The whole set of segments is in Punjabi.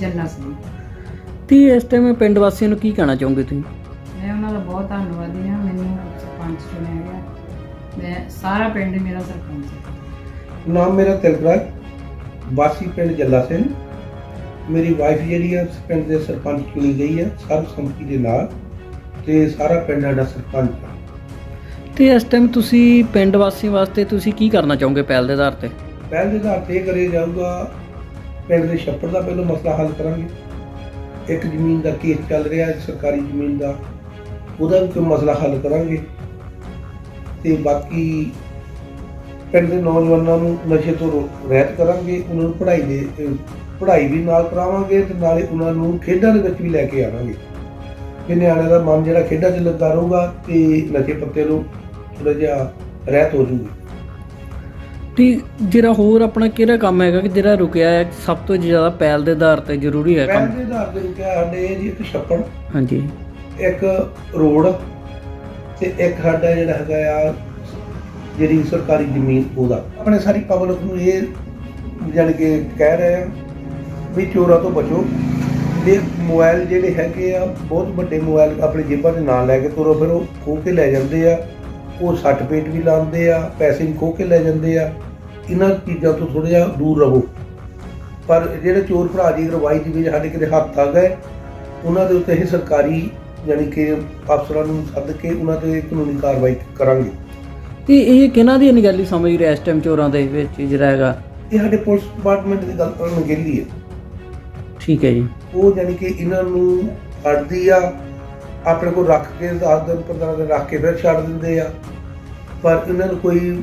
ਜੱਲਾ ਸਿੰਘ ਤੇ ਇਸ ਟਾਈਮ ਪਿੰਡ ਵਾਸੀਆਂ ਨੂੰ ਕੀ ਕਹਿਣਾ ਚਾਹੋਗੇ ਤੁਸੀਂ? ਮੈਂ ਉਹਨਾਂ ਦਾ ਬਹੁਤ ਧੰਨਵਾਦੀ ਹਾਂ ਮੈਨੂੰ ਸਰਪੰਚ ਚੁਣਿਆ ਗਿਆ। ਮੈਂ ਸਾਰਾ ਪਿੰਡ ਮੇਰਾ ਸਰਪੰਚ ਹੈ। ਨਾਮ ਮੇਰਾ ਤਿਲਕਰਾਜ ਵਾਸੀ ਪਿੰਡ ਜੱਲਾ ਸਿੰਘ। ਮੇਰੀ ਵਾਈਫ ਜਿਹੜੀ ਆ ਪਿੰਡ ਦੇ ਸਰਪੰਚ ਚੁਣੀ ਗਈ ਹੈ ਸਰਬਸੰਮਤੀ ਦੇ ਨਾਲ। ਤੇ ਸਾਰਾ ਪਿੰਡ ਸਾਡਾ ਸਰਪੰਚ ਤੇ ਇਸ ਟਾਈਮ ਤੁਸੀਂ ਪਿੰਡ ਵਾਸੀਆਂ ਵਾਸਤੇ ਤੁਸੀਂ ਕੀ ਕਰਨਾ ਚਾਹੋਗੇ ਪਹਿਲ ਦੇ ਆਧਾਰ ਤੇ? ਪਹਿਲ ਦੇ ਆਧਾਰ ਤੇ ਇਹ ਕਰਿਆ ਜਾਊਗਾ ਪਿੰਡ ਦੇ ਛੱਪੜ ਦਾ ਪਹਿਲਾਂ ਮਸਲਾ ਹੱਲ ਕਰਾਂਗੇ। ਇੱਕ ਜ਼ਮੀਨ ਦਾ ਕੇਸ ਚੱਲ ਰਿਹਾ ਹੈ ਸਰਕਾਰੀ ਜ਼ਮੀਨ ਦਾ, ਉਹਦਾ ਵੀ ਕੋਈ ਮਸਲਾ ਹੱਲ ਕਰਾਂਗੇ। ਤੇ ਬਾਕੀ ਪਿੰਡ ਦੇ ਨੌਜਵਾਨਾਂ ਨੂੰ ਨਸ਼ੇ ਤੋਂ ਰੋ- ਰਹਿਤ ਕਰਾਂਗੇ, ਉਹਨਾਂ ਨੂੰ ਪੜ੍ਹਾਈ ਦੇ, ਪੜ੍ਹਾਈ ਵੀ ਨਾਲ ਕਰਾਵਾਂਗੇ ਤੇ ਨਾਲੇ ਉਹਨਾਂ ਨੂੰ ਖੇਡਾਂ ਦੇ ਵਿੱਚ ਵੀ ਲੈ ਕੇ ਆਵਾਂਗੇ। ਕਿ ਨਿਆਣਿਆਂ ਦਾ ਮਨ ਜਿਹੜਾ ਖੇਡਾਂ 'ਚ ਲੱਗਾ ਰਹੂਗਾ ਤੇ ਨਸ਼ੇ ਪੱਤੇ ਨੂੰ ਥੋੜਾ ਜਿਹਾ ਰਹਿਤ ਹੋ ਜੂਗੀ। ਤੇ ਜਿਹੜਾ ਹੋਰ ਆਪਣਾ ਕਿਹੜਾ ਕੰਮ ਹੈਗਾ ਕਿ ਜਿਹੜਾ ਰੁਕਿਆ ਹੈ ਸਭ ਤੋਂ ਜ਼ਿਆਦਾ ਪਹਿਲ ਦੇ ਆਧਾਰ ਤੇ ਜ਼ਰੂਰੀ ਹੈ ਪਹਿਲ ਕੰਮ ਦੇ ਆਧਾਰ ਤੇ ਰੁਕਿਆ ਸਾਡੇ ਜੀ ਇੱਕ ਛੱਪੜ ਹਾਂਜੀ। ਇੱਕ ਰੋਡ ਤੇ ਇੱਕ ਸਾਡਾ ਜਿਹੜਾ ਹੈਗਾ ਆ ਜਿਹੜੀ ਸਰਕਾਰੀ ਜ਼ਮੀਨ ਉਹਦਾ। ਆਪਣੇ ਸਾਰੀ ਪਬਲਿਕ ਨੂੰ ਇਹ ਜਾਣੀ ਕਿ ਕਹਿ ਰਹੇ ਆ ਵੀ ਚੋਰਾਂ ਤੋਂ ਬਚੋ। ਇਹ ਮੋਬਾਈਲ ਜਿਹੜੇ ਹੈਗੇ ਆ ਬਹੁਤ ਵੱਡੇ ਮੋਬਾਈਲ ਆਪਣੇ ਜੇਬਾਂ 'ਚ ਨਾਲ ਲੈ ਕੇ ਤੁਰੋ ਫਿਰ ਉਹ ਖੋਹ ਕੇ ਲੈ ਜਾਂਦੇ ਆ। ਉਹ ਸੱਟ ਪੇਟ ਵੀ ਲਾਉਂਦੇ ਆ ਪੈਸੇ ਵੀ ਖੋਹ ਕੇ ਲੈ ਜਾਂਦੇ ਆ। ਇਹਨਾਂ ਚੀਜ਼ਾਂ ਤੋਂ ਥੋੜਾ ਜਿਹਾ ਦੂਰ ਰਹੋ। ਪਰ ਜਿਹੜੇ ਚੋਰ ਭਰਾ ਜੀ ਰਵਾਈ ਦੇ ਵਿੱਚ ਸਾਡੇ ਕਿਤੇ ਹੱਥ ਆ ਗਏ ਉਹਨਾਂ ਦੇ ਉੱਤੇ ਇਹ ਸਰਕਾਰੀ ਯਾਨੀ ਕਿ ਅਫਸਰਾਂ ਨੂੰ ਸੱਦ ਕੇ ਉਹਨਾਂ ਤੇ ਕਾਨੂੰਨੀ ਕਾਰਵਾਈ ਕਰਾਂਗੇ। ਤੇ ਇਹ ਕਿਹਨਾਂ ਦੀ ਨਿਗਾਲੀ ਸਮਝ ਰਿਹਾ ਇਸ ਟਾਈਮ ਚੋਰਾਂ ਦੇ ਵਿੱਚ ਜਿਹੜਾ ਹੈਗਾ? ਇਹ ਸਾਡੇ ਪੁਲਿਸ ਡਿਪਾਰਟਮੈਂਟ ਦੀ ਗੱਲ ਕਰਨ ਗੇਲੀ ਹੈ। ਠੀਕ ਹੈ ਜੀ। ਉਹ ਯਾਨੀ ਕਿ ਇਹਨਾਂ ਨੂੰ ਫੜਦੀ ਆ ਆਪਣੇ ਕੋਲ ਰੱਖ ਕੇ 10 ਦਿਨ 15 ਦਿਨ ਰੱਖ ਕੇ ਫਿਰ ਛੱਡ ਦਿੰਦੇ ਆ। ਪਰ ਇਹਨਾਂ ਨੂੰ ਕੋਈ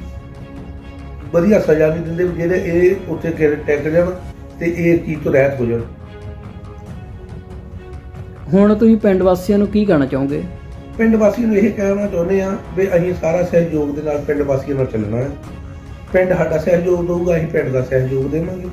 ਵਧੀਆ ਸਜ਼ਾ ਨਹੀਂ ਦਿੰਦੇ ਵੀ ਜਿਹੜੇ ਇਹ ਉੱਥੇ ਕਿਰ ਟੈਕ ਜਾਣ ਤੇ ਇਹ ਚੀਜ਼ ਤੋਂ ਰਹਿਤ ਹੋ ਜਾਣ। ਹੁਣ ਤੁਸੀਂ ਪਿੰਡ ਵਾਸੀਆਂ ਨੂੰ ਕੀ ਕਹਿਣਾ ਚਾਹੋਗੇ? ਪਿੰਡ ਵਾਸੀਆਂ ਨੂੰ ਇਹ ਕਹਿਣਾ ਚਾਹੁੰਦੇ ਆ ਵੀ ਅਸੀਂ ਸਾਰਾ ਸਹਿਯੋਗ ਦੇ ਨਾਲ ਪਿੰਡ ਵਾਸੀਆਂ ਨਾਲ ਚੱਲਣਾ ਹੈ। ਪਿੰਡ ਸਾਡਾ ਸਹਿਯੋਗ ਦਊਗਾ ਅਸੀਂ ਪਿੰਡ ਦਾ ਸਹਿਯੋਗ ਦੇਵਾਂਗੇ।